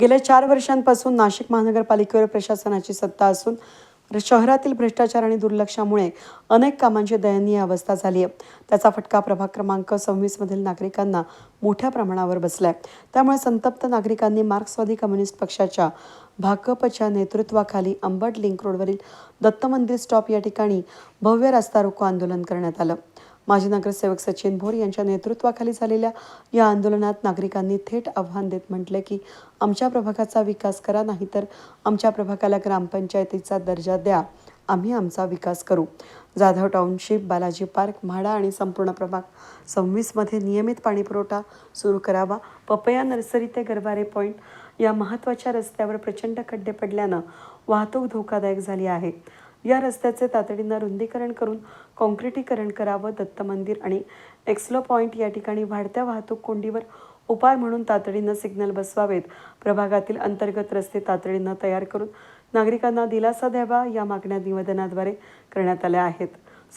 गेल्या चार वर्षांपासून नाशिक महानगरपालिकेवर प्रशासनाची सत्ता असून शहरातील भ्रष्टाचार आणि दुर्लक्षामुळे अनेक कामांची दयनीय अवस्था झाली आहे त्याचा फटका प्रभाग क्रमांक सव्वीसमधील नागरिकांना मोठ्या प्रमाणावर बसलाय. त्यामुळे संतप्त नागरिकांनी मार्क्सवादी कम्युनिस्ट पक्षाच्या भाकपच्या नेतृत्वाखाली अंबड लिंक रोडवरील दत्त मंदिर स्टॉप या ठिकाणी भव्य रास्ता रोको आंदोलन करण्यात आलं. माजी नगरसेवक सचिन भोर यांच्या नेतृत्वाखाली झालेल्या या आंदोलनात नागरिकांनी थेट आव्हान देत म्हटलं की आमच्या प्रभागाचा विकास करा नाहीतर आमच्या प्रभागाला ग्रामपंचायतीचा दर्जा द्या. आम्ही आमचा विकास करू. जाधव टाउनशिप बालाजी पार्क म्हाडा आणि संपूर्ण प्रभाग सव्वीसमध्ये नियमित पाणीपुरवठा सुरू करावा. पपया नर्सरी ते गरवारे पॉईंट या महत्त्वाच्या रस्त्यावर प्रचंड खड्डे पडल्यानं वाहतूक धोकादायक झाली आहे. या रस्त्याचे तातडीनं रुंदीकरण करून काँक्रिटीकरण करावं दत्त मंदिर आणि एक्सलो पॉईंट या ठिकाणी वाढत्या वाहतूक कोंडीवर उपाय म्हणून तातडीनं सिग्नल बसवावेत. प्रभागातील अंतर्गत रस्ते तातडीनं तयार करून नागरिकांना दिलासा द्यावा या मागण्या निवेदनाद्वारे करण्यात आल्या आहेत.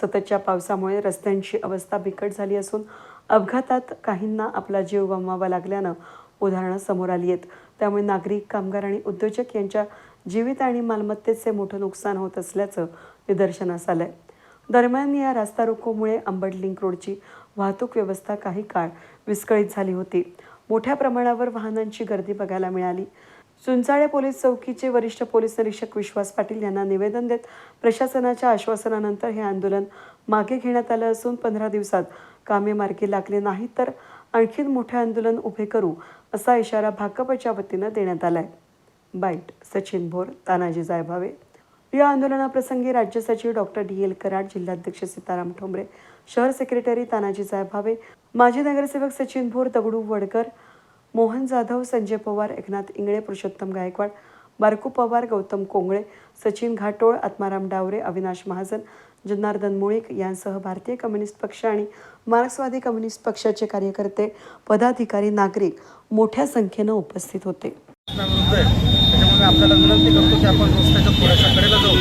सततच्या पावसामुळे रस्त्यांची अवस्था बिकट झाली असून अपघातात काहींना आपला जीव गमवावा लागल्यानं उदाहरणं समोर आली आहेत. त्यामुळे नागरिक कामगार आणि उद्योजक यांच्या जीवित आणि मालमत्तेचे मोठं नुकसान होत असल्याचं निदर्शनास आलंय. दरम्यान या रास्ता रोकोमुळे अंबड लिंक रोडची वाहतूक व्यवस्था काही काळ विस्कळीत झाली होती. मोठ्या प्रमाणावर वाहनांची गर्दी बघायला मिळाली. सुंचाळे पोलीस चौकीचे वरिष्ठ पोलीस निरीक्षक विश्वास पाटील यांना निवेदन देत प्रशासनाच्या आश्वासनानंतर हे आंदोलन मागे घेण्यात आलं असून पंधरा दिवसात कामे मार्गी लागले नाही तर आणखीन मोठे आंदोलन उभे करू असा इशारा भाकपच्या वतीनं देण्यात आहे बाईट सचिन भोर तानाजी जायभावे. या आंदोलनाप्रसंगी राज्य सचिव डॉक्टर डी एल कराड जिल्हाध्यक्ष सीताराम ठोंबरे शहर सेक्रेटरी तानाजी जायभावे माजी नगरसेवक सचिन भोर दगडू वडकर मोहन जाधव संजय पवार एकनाथ इंगळे पुरुषोत्तम गायकवाड बारकू पवार गौतम कोंगळे सचिन घाटोळ आत्माराम डावरे अविनाश महाजन जनार्दन मुळीक यांसह भारतीय कम्युनिस्ट पक्ष आणि मार्क्सवादी कम्युनिस्ट पक्षाचे कार्यकर्ते पदाधिकारी नागरिक मोठ्या संख्येनं उपस्थित होते. विरुद्ध आहे. त्याच्यामुळे आपल्याला विनंती करतो की आपण रस्त्याच्या थोड्याशा कडेला जाऊ.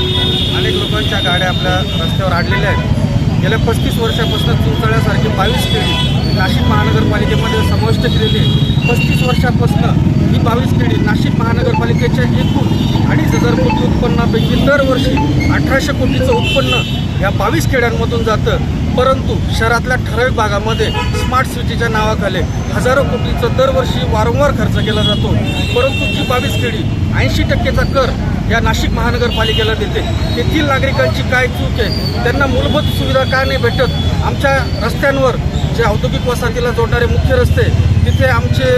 अनेक लोकांच्या गाड्या आपल्या रस्त्यावर आडलेल्या आहेत. गेल्या पस्तीस वर्षापासून चिंचळ्यासारखी बावीस खेडी नाशिक महानगरपालिकेमध्ये समाविष्ट केलेली आहे. पस्तीस वर्षापासून ही बावीस पिढी नाशिक महानगरपालिकेच्या एकूण अडीच हजार कोटी उत्पन्नापैकी दरवर्षी अठराशे कोटीचं उत्पन्न या बावीस खेड्यांमधून जातं. परंतु शहरातल्या ठराविक भागामध्ये स्मार्ट सिटीच्या नावाखाली हजारो कोटीचं दरवर्षी वारंवार खर्च केला जातो. परंतु जी बावीस खेडी ऐंशी टक्केचा कर या नाशिक महानगरपालिकेला देते. तेथील नागरिकांची काय चूक आहे? त्यांना मूलभूत सुविधा का नाही भेटत? आमच्या रस्त्यांवर जे औद्योगिक वसाहतीला जोडणारे मुख्य रस्ते तिथे आमचे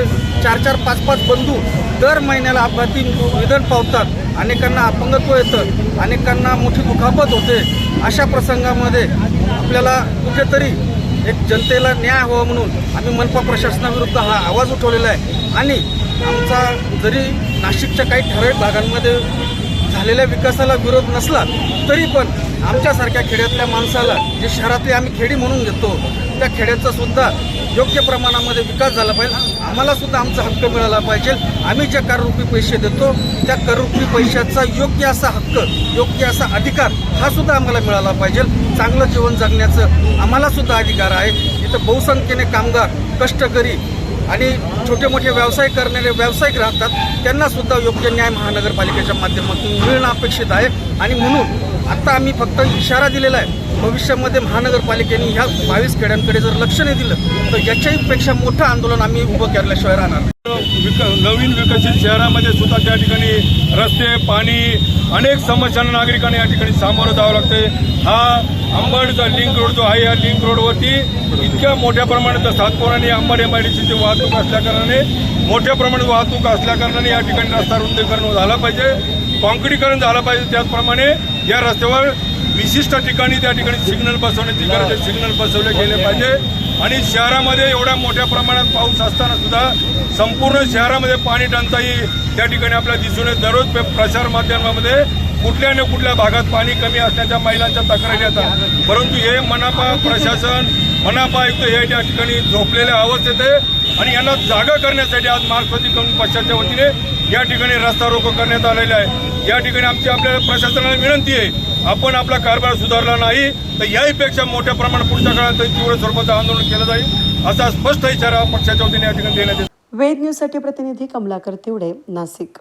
चार चार पाच पाच बंधू दर महिन्याला अपघाती निधन पावतात. अनेकांना अपंगत्व येतं. अनेकांना मोठी दुखापत होते. अशा प्रसंगामध्ये आपल्याला कुठेतरी एक जनतेला न्याय हवा म्हणून आम्ही मनपा प्रशासनाविरुद्ध हा आवाज उठवलेला आहे. आणि आमचा जरी नाशिकच्या काही ठराविक भागांमध्ये झालेल्या विकासाला विरोध नसला तरी पण आमच्यासारख्या खेड्यातल्या माणसाला जे शहरातली आम्ही खेडी म्हणून घेतो त्या खेड्याचा सुद्धा योग्य प्रमाणामध्ये विकास झाला पाहिजे. आम्हाला सुद्धा आमचा हक्क मिळाला पाहिजे. आम्ही ज्या कररूपी पैसे देतो त्या कररूपी पैशाचा योग्य असा हक्क योग्य असा अधिकार हा सुद्धा आम्हाला मिळाला पाहिजे. चांगलं जीवन जगण्याचं आम्हाला सुद्धा अधिकार आहे. इथं बहुसंख्येने कामगार कष्टकरी आणि छोटे मोठे व्यवसाय करणारे व्यावसायिक राहतात. त्यांना सुद्धा योग्य न्याय महानगरपालिकेच्या माध्यमातून मिळणं अपेक्षित आहे. आणि म्हणून आत्ता आम्ही फक्त इशारा दिलेला आहे. भविष्यामध्ये महानगरपालिकेने ह्या बावीस खेड्यांकडे जर लक्ष नाही दिलं तर याच्याहीपेक्षा मोठं आंदोलन आम्ही उभं केल्याशिवाय राहणार विक नवीन विकसित शहरामध्ये सुद्धा त्या ठिकाणी रस्ते पाणी अनेक समस्यांना नागरिकांना या ठिकाणी सामोरं जावं लागते हा अंबडचा लिंक रोड जो आहे या लिंक रोडवरती इतक्या मोठ्या प्रमाणात सातपूर आणि अंबड एम आय डी सीची वाहतूक असल्याकारणाने मोठ्या प्रमाणात वाहतूक असल्याकारणाने या ठिकाणी रस्ता रुंदीकरण झालं पाहिजे. कॉन्क्रीटीकरण झालं पाहिजे. त्याचप्रमाणे या रस्त्यावर विशिष्ट ठिकाणी त्या ठिकाणी सिग्नल बसवण्याची गरज आहे. सिग्नल बसवले गेले पाहिजे. आणि शहरामध्ये एवढ्या मोठ्या प्रमाणात पाऊस असताना सुद्धा संपूर्ण शहरामध्ये पाणी टंचाई त्या ठिकाणी आपल्याला दिसून येत. दररोज प्रसार माध्यमामध्ये कुठल्या ना कुठल्या भागात पाणी कमी असण्याच्या महिलांच्या तक्रारी येतात. परंतु हे मनापा प्रशासन मनापा आयुक्त हे त्या ठिकाणी झोपलेल्या अवस्थेत आहे आणि यांना जागा करण्यासाठी आज मार्क्सवादी कम्युनिस्ट पक्षाच्या वतीने या ठिकाणी रस्ता रोको करण्यात आलेला आहे. या ठिकाणी आमची आपल्या प्रशासनाला विनंती आहे आपण आपला कारभार सुधारला नाही तर याहीपेक्षा मोठ्या प्रमाणात पुढच्या काळात तीव्र स्वरूपाचं आंदोलन केलं जाईल असा स्पष्ट इशारा पक्षाच्या वतीने या ठिकाणी देण्यात येतो वेद न्यूजसाठी प्रतिनिधी कमलाकर तिवडे नाशिक.